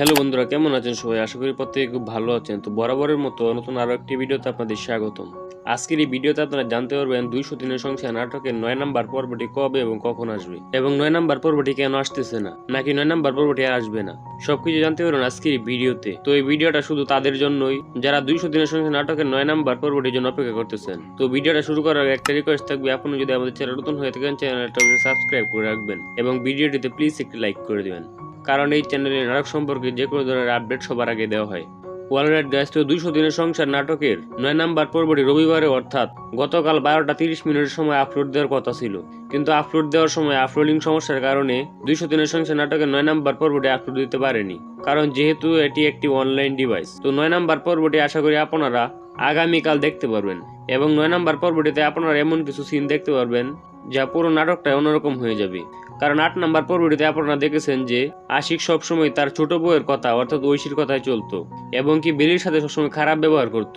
Hello বন্ধুরা, কেমন আছেন সবাই? আশা করি প্রত্যেকে খুব ভালো আছেন। তো বরাবরের মতো নতুন আরও একটি ভিডিওতে আপনাদের স্বাগতম। আজকের এই ভিডিওতে আপনারা জানতে পারবেন দুইশো দিনের সংখ্যা নাটকের নয় নাম্বার পর্বটি কবে এবং কখন আসবে এবং নয় নাম্বার পর্বটি কেন আসতেছে না, নাকি নয় নাম্বার পর্বটি আর আসবে না? সবকিছু জানতে পারবেন আজকের এই ভিডিওতে। তো এই ভিডিওটা শুধু তাদের জন্যই, যারা দুইশো দিনের সংখ্যা নাটকের নয় নাম্বার পর্বটির জন্য অপেক্ষা করতেছেন। তো ভিডিওটা শুরু করার আগে একটা রিকোয়েস্ট থাকবে, আপনি যদি আমাদের চ্যানেল নতুন হয়ে থাকেন, চ্যানেলটা সাবস্ক্রাইব করে রাখবেন এবং ভিডিওটিতে প্লিজ একটি লাইক করে দিবেন। কারণ এই চ্যানেলে নাটক সম্পর্কে যে কোনো ধরনের আপডেট সবার আগে দেওয়া হয়। ওয়ালরাইট গাইস্ট দুইশো দিনের সংসার নাটকের নয় নাম্বার পর্বটি রবিবারে, অর্থাৎ গতকাল বারোটা তিরিশ মিনিটের সময় আপলোড দেওয়ার কথা ছিল। কিন্তু আপলোড দেওয়ার সময় আপলোডিং সমস্যার কারণে দুইশো দিনের সংসার নাটকের নয় নাম্বার পর্বটি আপলোড দিতে পারেনি। কারণ যেহেতু এটি একটি অনলাইন ডিভাইস তো নয় নাম্বার পর্বটি আশা করি আপনারা আগামীকাল দেখতে পারবেন এবং নয় নাম্বার পর্বটিতে আপনারা এমন কিছু সিন দেখতে পারবেন যা পুরো নাটকটা অন্যরকম হয়ে যাবে। কারণ আট নাম্বার পর্বটিতে আপনারা দেখেছেন যে আশিক সবসময় তার ছোট বউয়ের কথা, অর্থাৎ ঐশীর কথাই চলতো, এবং কি বেলির সাথে সবসময় খারাপ ব্যবহার করত,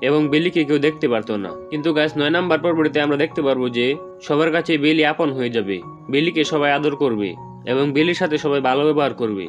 এবং বেলিকে কেউ দেখতে পারতো না। কিন্তু গাছ নয় নাম্বার পর্বটিতে আমরা দেখতে পারব যে সবার কাছে বেলি আপন হয়ে যাবে, বেলিকে সবাই আদর করবে, এবং বেলির সাথে সবাই ভালো ব্যবহার করবে।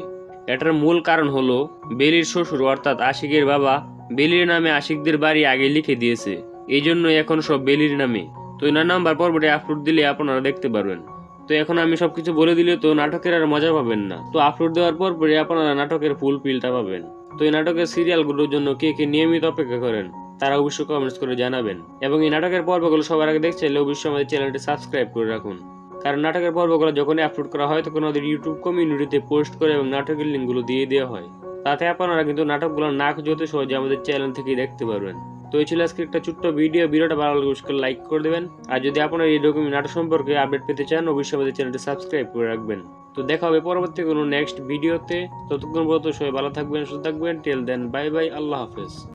এটার মূল কারণ হলো বেলির শ্বশুর, অর্থাৎ আশিকের বাবা, বেলির নামে আশিকদের বাড়ি আগে লিখে দিয়েছে। এই জন্য এখন সব বেলির নামে। তো নয় নাম্বার পর্বটি আপলোড দিলে আপনারা দেখতে পারবেন। তো এখন আমি সবকিছু বলে দিলে তো নাটকের আর মজা পাবেন না। তো আপলোড দেওয়ার পর পরে আপনারা নাটকের ফুল পিলটা পাবেন। তো এই নাটকের সিরিয়ালগুলোর জন্য কে কে নিয়মিত অপেক্ষা করেন, তারা অবশ্যই কমেন্টস করে জানাবেন। এবং এই নাটকের পর্বগুলো সবার আগে দেখতে চাইলে অবশ্যই আমাদের চ্যানেলটি সাবস্ক্রাইব করে রাখুন। কারণ নাটকের পর্বগুলো যখনই আপলোড করা হয়, তখন আমাদের ইউটিউব কমিউনিটিতে পোস্ট করে এবং নাটকের লিঙ্কগুলো দিয়ে দেওয়া হয়। তাতে আপনারা কিন্তু নাটকগুলো নাক জোতে সহজে আমাদের চ্যানেল থেকেই দেখতে পারবেন। তো এই ছিল আজকে একটা ছোট্ট ভিডিও। ভিডিওটা ভালো লাগলে অবশ্যই লাইক করে দেবেন। আর যদি আপনারা এই রকম নাটক সম্পর্কে আপডেট পেতে চান, অবশ্যই আমাদের চ্যানেলটি সাবস্ক্রাইব করে রাখবেন। তো দেখা হবে পরবর্তী কোনো নেক্সট ভিডিওতে ততক্ষণ পর্যন্ত সবাই ভালো থাকবেন, সুস্থ থাকবেন। টেল দেন বাই বাই আল্লাহ হাফেজ।